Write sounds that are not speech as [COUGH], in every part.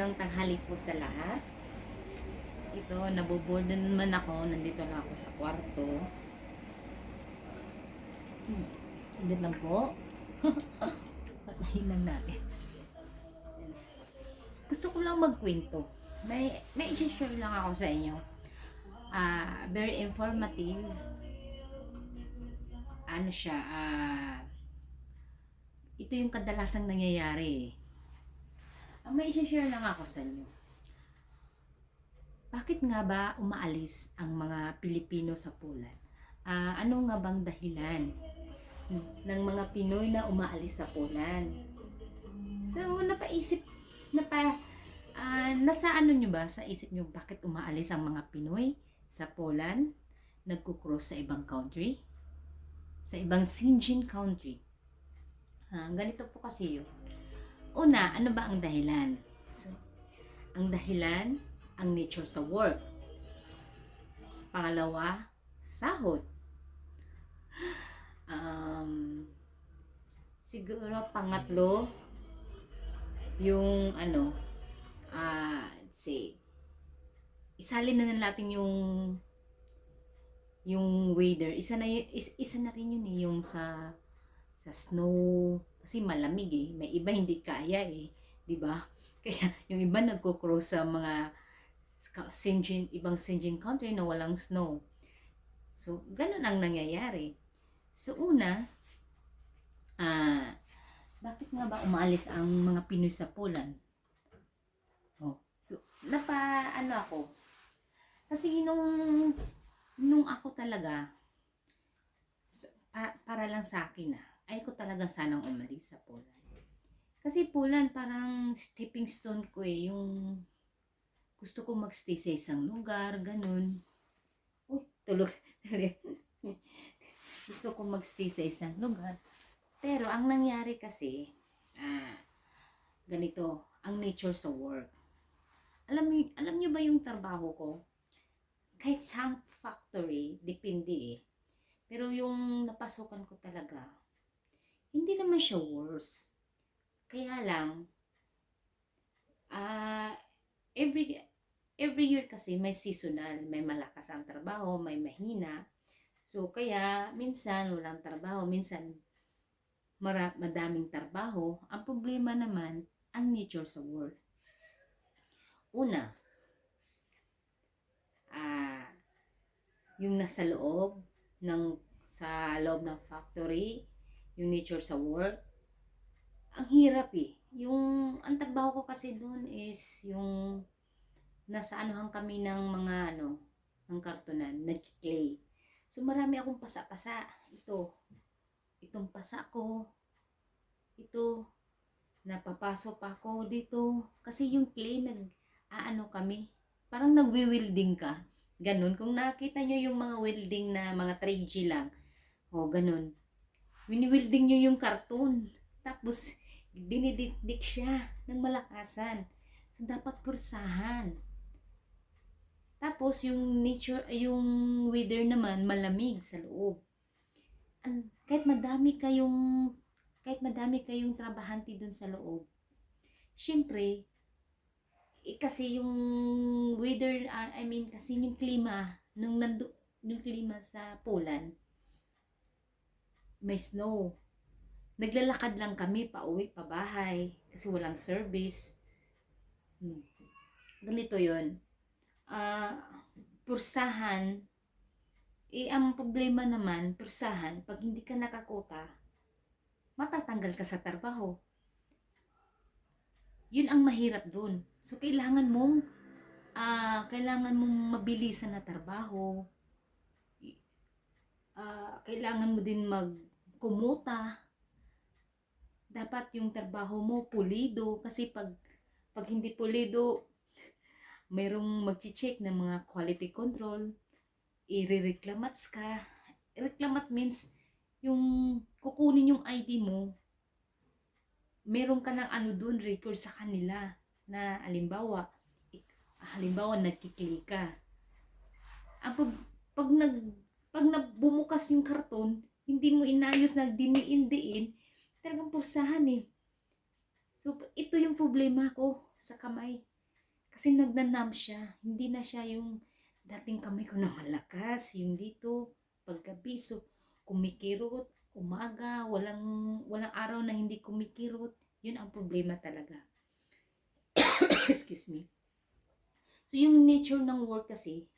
Magandang tanghali po sa lahat. Ito, naboboard na naman ako. Nandito na ako sa kwarto. Hmm, Hindi lang po. [LAUGHS] Patayin lang natin. Gusto ko lang magkwento. May, may isi-share lang ako sa inyo. Ah, very informative. Ano siya, ah, ito yung kadalasang nangyayari. Ang may isi-share lang ako sa inyo. Bakit nga ba umaalis ang mga Pilipino sa Poland? Ah, ano nga bang dahilan ng mga Pinoy na umaalis sa Poland? So, napaisip, napa, ah, nasa ano nyo ba, sa isip nyo, bakit umaalis ang mga Pinoy sa Poland? Nagkukross sa ibang country? Sa ibang Sinjin country? Ah, ganito po kasi yun. Una, ano ba ang dahilan? So, ang dahilan, ang nature sa work. Pangalawa, sahod. Um, siguro pangatlo, yung ano, ah, say, isalin na na natin yung yung weather. Isa na is, isa na rin yun eh, yung sa sa snow kasi malamig eh. May iba hindi kaya eh, 'di ba? [LAUGHS] Kaya yung iba nagko-cross sa mga Sinjin, ibang Sinjin country na walang snow. So, ganun ang nangyayari. So, una, ah, bakit nga ba umalis ang mga Pinoy sa Poland? Oh, so, napa, ano ako, kasi nung, nung ako talaga, para lang sa akin ah, ay ko talaga sanang umalis sa Poland. Kasi Poland parang stepping stone ko eh, yung gusto ko magstay sa isang lugar, ganun. Uy, tulog. [LAUGHS] gusto ko magstay sa isang lugar. Pero ang nangyari kasi, ah, ganito, ang nature sa work. Alam alam niyo ba yung trabaho ko? Kahit sa factory, depende eh. Pero yung napasukan ko talaga, hindi naman siya worse. Kaya lang, ah, every, every year kasi may seasonal, may malakas ang trabaho, may mahina. So, kaya minsan walang trabaho, minsan mara, madaming trabaho. Ang problema naman, ang nature sa work. Una, ah, yung nasa loob ng sa loob ng factory, yung nature sa work, ang hirap eh. Yung, ang trabaho ko kasi doon is yung nasa anuhan kami ng mga ano, ng kartonan, nag-clay. So marami akong pasa-pasa. Ito, itong pasa ko, ito, napapasok pa ako dito. Kasi yung clay, nag, aano kami, parang nagwi-welding ka. Ganun. Kung nakita nyo yung mga welding na mga 3G lang, o ganun. Wini-welding nyo yung karton. Tapos, dinidikdik siya ng malakasan. So, dapat pursahan. Tapos, yung nature, yung weather naman, malamig sa loob. An, kahit madami kayong, kahit madami kayong trabahante dun sa loob, syempre, eh, kasi yung weather, ah, I mean, kasi yung klima, nung nando, yung klima sa Poland, may snow. Naglalakad lang kami pa uwi, pa bahay, kasi walang service. Hmm. Ganito yun. Ah, pursahan, eh, ang problema naman, pursahan, pag hindi ka nakakota, matatanggal ka sa trabaho. Yun ang mahirap dun. So, kailangan mong, ah, kailangan mong mabilisan na trabaho. Ah, kailangan mo din magkumuta. Dapat yung trabaho mo pulido kasi pag pag hindi pulido, mayroong magchi-check ng mga quality control, irereklamats ka. Reklamat means yung kukunin yung ID mo, meron ka ng ano doon, record sa kanila na alimbawa, ik- halimbawa nagkiklik ka. Ang prob- pag nag pag nabumukas yung karton, hindi mo inayos na diniin-diin, talagang pursahan eh. So, ito yung problema ko. sa kamay. Kasi nagnanam siya. Hindi na siya yung dating kamay ko na malakas. Yung dito, paggabi. So, kumikirot. Umaga, walang, walang araw na hindi kumikirot. Yun ang problema talaga. [COUGHS] Excuse me. So, yung nature ng work kasi,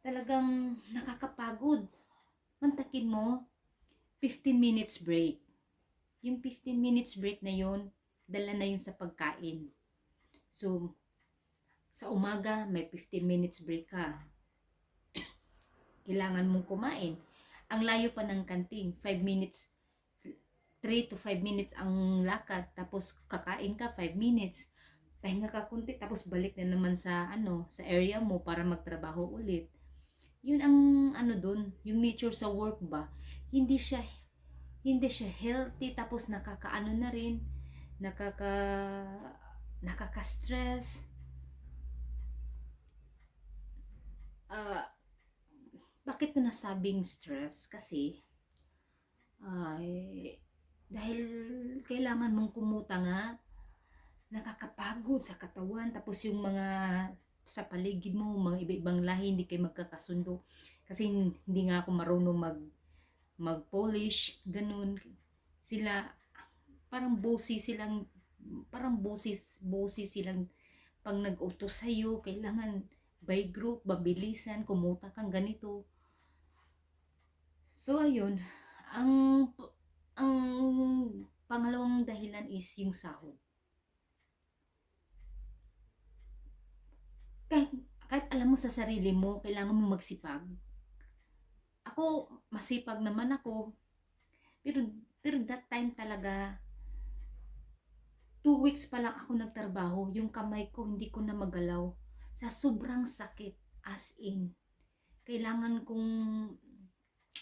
talagang nakakapagod. Mantakin mo, 15 minutes break. Yung 15 minutes break na yun, dala na yun sa pagkain. So, sa umaga, may 15 minutes break ka. Kailangan mong kumain. Ang layo pa ng kanting, 5 minutes, 3 to 5 minutes ang lakad, tapos kakain ka 5 minutes. Pahinga ka kunti, tapos balik na naman sa ano, sa area mo para magtrabaho ulit. Yun ang ano dun, yung nature sa work ba, hindi siya hindi siya healthy tapos nakakaano na rin nakaka nakaka-stress. Ah, bakit ko nasabing stress? Kasi ay dahil kailangan mong kumuta nga nakakapagod sa katawan tapos yung mga sa paligid mo mga iba-ibang lahi hindi kayo magkakasundo. Kasi hindi nga ako marunong mag mag-polish, ganun. Sila, parang bossy silang, parang boses, bossy silang pag nag-utos sa'yo, kailangan by group, babilisan, kumuta kang ganito. So, ayun, ang, ang pangalawang dahilan is yung sahod. Kahit, kahit alam mo sa sarili mo, kailangan mo magsipag, ako, masipag naman ako. Pero, pero that time talaga, two weeks pa lang ako nagtrabaho, yung kamay ko hindi ko na magalaw. Sa sobrang sakit, as in. Kailangan kong,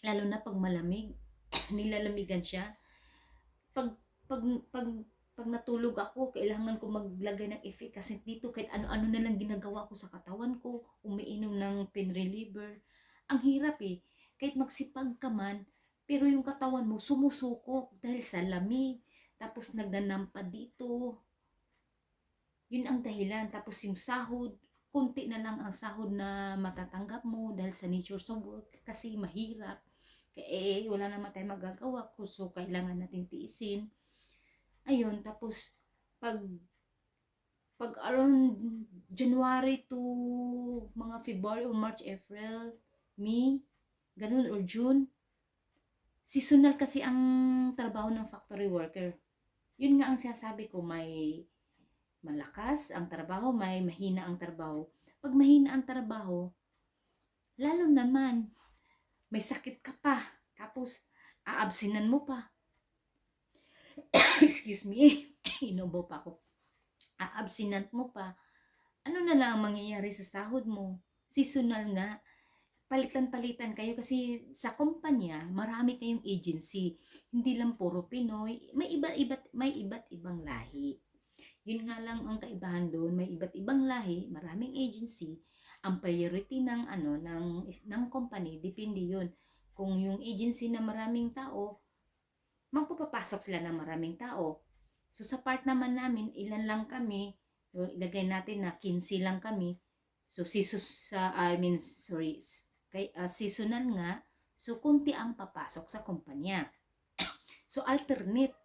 lalo na pag malamig, [COUGHS] nilalamigan siya. Pag, pag, pag, pag natulog ako, kailangan ko maglagay ng effect kasi dito kahit ano-ano na lang ginagawa ko sa katawan ko, umiinom ng pain reliever. Ang hirap eh kahit magsipag ka man, pero yung katawan mo sumusukok dahil sa lamig, tapos nagdanampa dito. Yun ang dahilan. Tapos yung sahod, kunti na lang ang sahod na matatanggap mo dahil sa nature sa work kasi mahirap. Kaya eh, wala naman tayo magagawa so kailangan nating tiisin. Ayun, tapos pag pag around January to mga February or March, April, May, ganun or June, seasonal kasi ang trabaho ng factory worker. Yun nga ang sinasabi ko, may malakas ang trabaho, may mahina ang trabaho. Pag mahina ang trabaho, lalo naman, may sakit ka pa, tapos aabsinan mo pa. [COUGHS] Excuse me, [COUGHS] inubo pa ako. Aabsinant mo pa. Ano na lang ang mangyayari sa sahod mo? Seasonal nga palitan-palitan kayo kasi sa kumpanya, marami kayong agency. Hindi lang puro Pinoy, may iba-iba't may iba't ibang lahi. Yun nga lang ang kaibahan doon, may iba't ibang lahi, maraming agency. Ang priority ng ano ng ng company depende 'yun. Kung yung agency na maraming tao, magpapapasok sila ng maraming tao. So sa part naman namin, ilan lang kami, ilagay natin na 15 lang kami. So si sa I mean sorry, kay uh, seasonal nga, so kunti ang papasok sa kumpanya. [COUGHS] so alternate.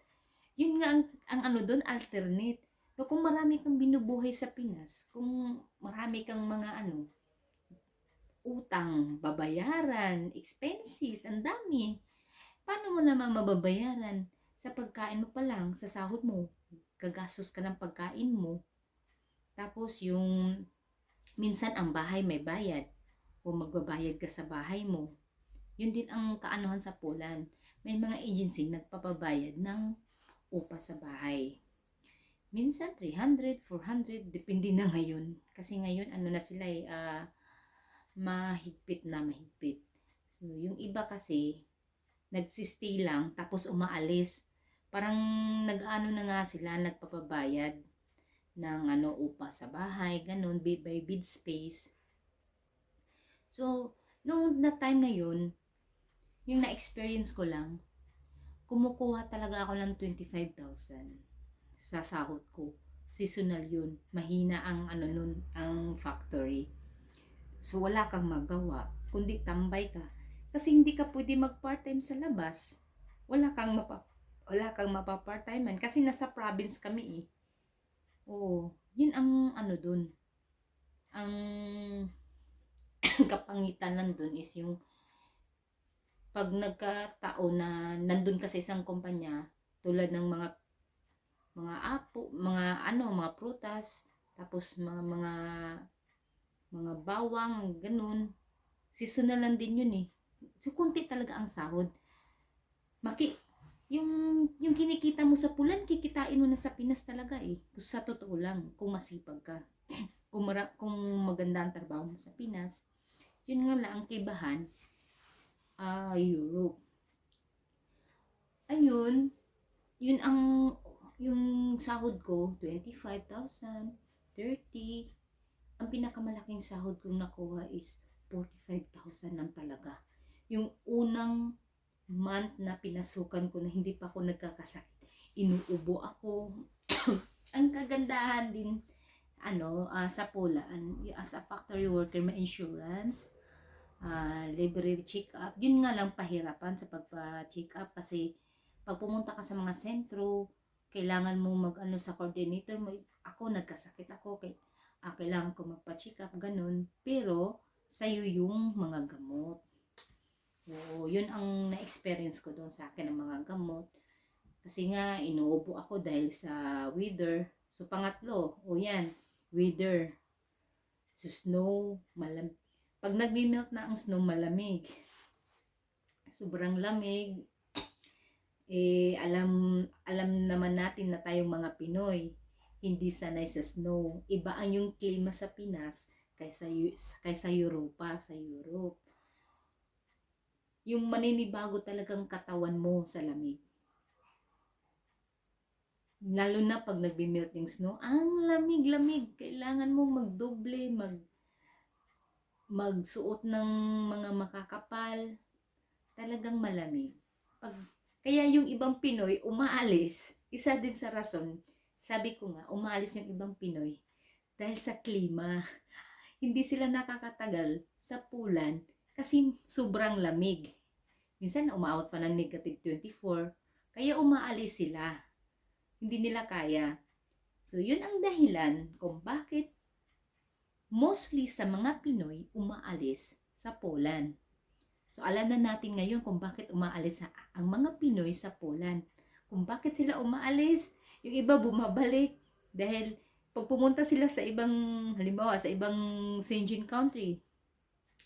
Yun nga ang, ang ano doon, alternate. So kung marami kang binubuhay sa Pinas, kung marami kang mga ano, utang, babayaran, expenses, ang dami. Paano mo naman mababayaran? Sa pagkain mo pa lang, sa sahod mo, gagastos ka ng pagkain mo. Tapos yung, minsan ang bahay may bayad o magbabayad ka sa bahay mo. Yun din ang kaanuhan sa Poland. May mga agency nagpapabayad ng upa sa bahay. Minsan 300, 400, depende na ngayon. Kasi ngayon ano na sila eh, uh, mahigpit na mahigpit. So yung iba kasi nagsistay lang tapos umaalis. Parang nag-ano na nga sila, nagpapabayad ng ano upa sa bahay, ganun, bid by bid space. So, nung na time na yun, yung na-experience ko lang, kumukuha talaga ako ng 25,000 sa sahod ko seasonal yun. Mahina ang ano nun, ang factory. So wala kang magawa, kundi tambay ka. Kasi hindi ka pwede mag part-time sa labas. Wala kang mapa wala kang mapa part-time man kasi nasa province kami eh. Oo, yun ang ano dun. Ang [COUGHS] kapangitan nandun is yung pag nagkatao na nandun ka sa isang kumpanya tulad ng mga mga apo, mga ano, mga prutas, tapos mga mga mga bawang, ganun. Seasonal lang din yun eh. So, kunti talaga ang sahod. Maki, yung, yung kinikita mo sa pulan, kikitain mo na sa Pinas talaga eh. Sa totoo lang, kung masipag ka. [COUGHS] kung, mara, kung maganda ang trabaho mo sa Pinas. Yun nga lang ang kibahan, ah, Europe. Ayun, yun ang yung sahod ko, 25,000, 30. Ang pinakamalaking sahod kong nakuha is 45,000 lang talaga. Yung unang month na pinasukan ko na hindi pa ako nagkakasakit, inuubo ako. [COUGHS] ang kagandahan din, ano, ah, sa pulaan, y- as a factory worker, may insurance, ah, libre check-up. Yun nga lang pahirapan sa pagpa-check up kasi pag pumunta ka sa mga sentro, kailangan mo mag ano sa coordinator mo ako nagkasakit ako kay ah, kailangan ko magpa-check up ganun. Pero sa'yo yung mga gamot. Oo, yun ang na-experience ko doon sa akin ng mga gamot. Kasi nga inuubo ako dahil sa weather. So pangatlo o yan weather so snow malam pag nagmi-melt na ang snow malamig sobrang lamig eh alam alam naman natin na tayong mga Pinoy hindi sanay sa snow. Iba ang yung klima sa Pinas kaysa kaysa Europa, sa Europe. Yung maninibago talagang katawan mo sa lamig. Lalo na pag nagbi-melt yung snow, ang lamig-lamig. Kailangan mo magdoble, mag magsuot ng mga makakapal. Talagang malamig. Pag kaya yung ibang Pinoy umaalis, isa din sa rason, sabi ko nga, umaalis yung ibang Pinoy dahil sa klima. [LAUGHS] Hindi sila nakakatagal sa pulan kasi sobrang lamig. Minsan umaawat pa ng negative 24, kaya umaalis sila. Hindi nila kaya. So yun ang dahilan kung bakit mostly sa mga Pinoy umaalis sa Poland. So alam na natin ngayon kung bakit umaalis sa, ang mga Pinoy sa Poland. Kung bakit sila umaalis, yung iba bumabalik dahil pag pumunta sila sa ibang halimbawa sa ibang Schengen country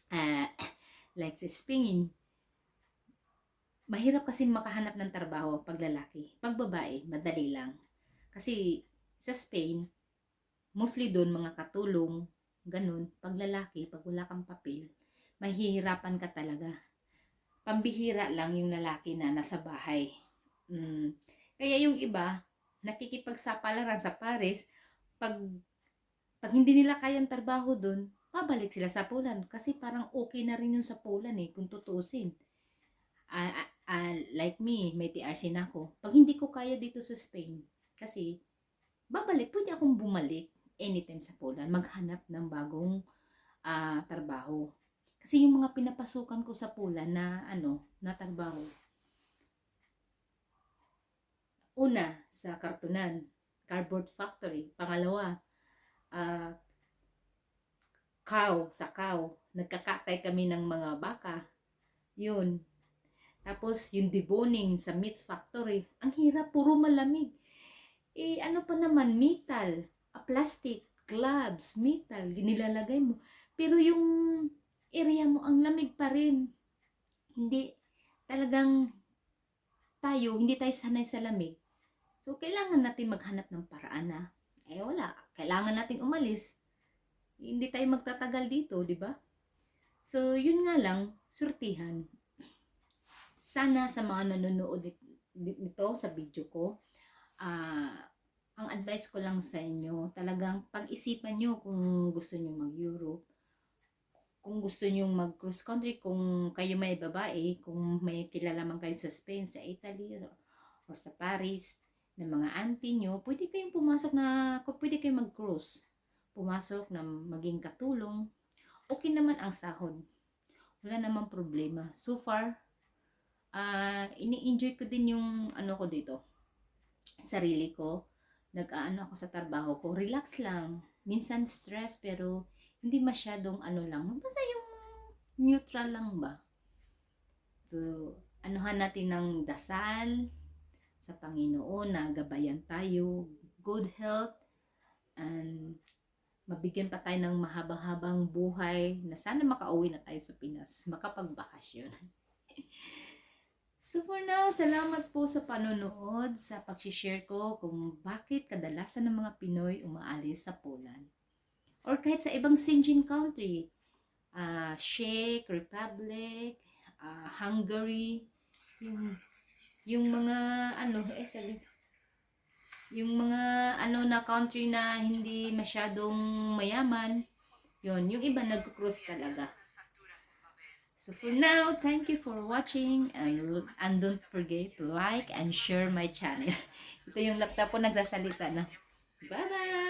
ah, [CLEARS THROAT] like sa Spain mahirap kasi makahanap ng trabaho pag lalaki. Pag babae, madali lang. Kasi sa Spain, mostly doon mga katulong, ganun. Pag lalaki, pag wala kang papel, mahihirapan ka talaga. Pambihira lang yung lalaki na nasa bahay. Mm. Kaya yung iba, nakikipagsapalaran sa Paris, pag, pag hindi nila kayang trabaho doon, babalik sila sa Poland. Kasi parang okay na rin yung sa Poland eh, kung tutusin. Ah, ah, like me, may TRC na ako. Pag hindi ko kaya dito sa Spain, kasi babalik, pwede akong bumalik anytime sa Poland, maghanap ng bagong ah, trabaho. Kasi yung mga pinapasukan ko sa Poland na ano, na trabaho. Una, sa kartunan, cardboard factory. Pangalawa, ah, cow, sa cow. Nagkakatay kami ng mga baka. Yun. Tapos, yung deboning sa meat factory. Ang hirap, puro malamig. Eh, ano pa naman, metal, ah, plastic, gloves, metal, nilalagay mo. Pero yung area mo, ang lamig pa rin. Hindi, talagang tayo, hindi tayo sanay sa lamig. So, kailangan natin maghanap ng paraan na, eh wala, kailangan natin umalis. Hindi tayo magtatagal dito, di ba? So, yun nga lang, surtihan. Sana sa mga nanonood nito sa video ko, ah, ang advice ko lang sa inyo, talagang pag-isipan nyo kung gusto nyo mag-Europe, kung gusto nyo mag-cross country, kung kayo may babae, kung may kilala man kayo sa Spain, sa Italy, or sa Paris, ng mga auntie nyo, pwede kayong pumasok na, pwede kayong mag-cruise. Pumasok na maging katulong. Okay naman ang sahod. Wala namang problema. So far, ah ini-enjoy ko din yung ano ko dito. Sarili ko. Nag-aano ako sa trabaho ko. Relax lang. Minsan stress pero hindi masyadong ano lang. Basta yung neutral lang ba. So, anuhan natin ng dasal sa Panginoon na gabayan tayo, good health, and mabigyan pa tayo ng mahaba-habang buhay na sana makauwi na tayo sa Pinas, makapagbakasyon. [LAUGHS] so for now, salamat po sa panonood, sa pag-share ko kung bakit kadalasan ng mga Pinoy umaalis sa Poland. Or kahit sa ibang Sinjin country, ah Czech Republic, ah, Hungary, yung yung mga ano eh sabi yung mga ano na country na hindi masyadong mayaman yon yung iba nagko-cruise talaga so for now thank you for watching and and don't forget to like and share my channel. [LAUGHS] Ito yung laptop ko nagsasalita na. Bye bye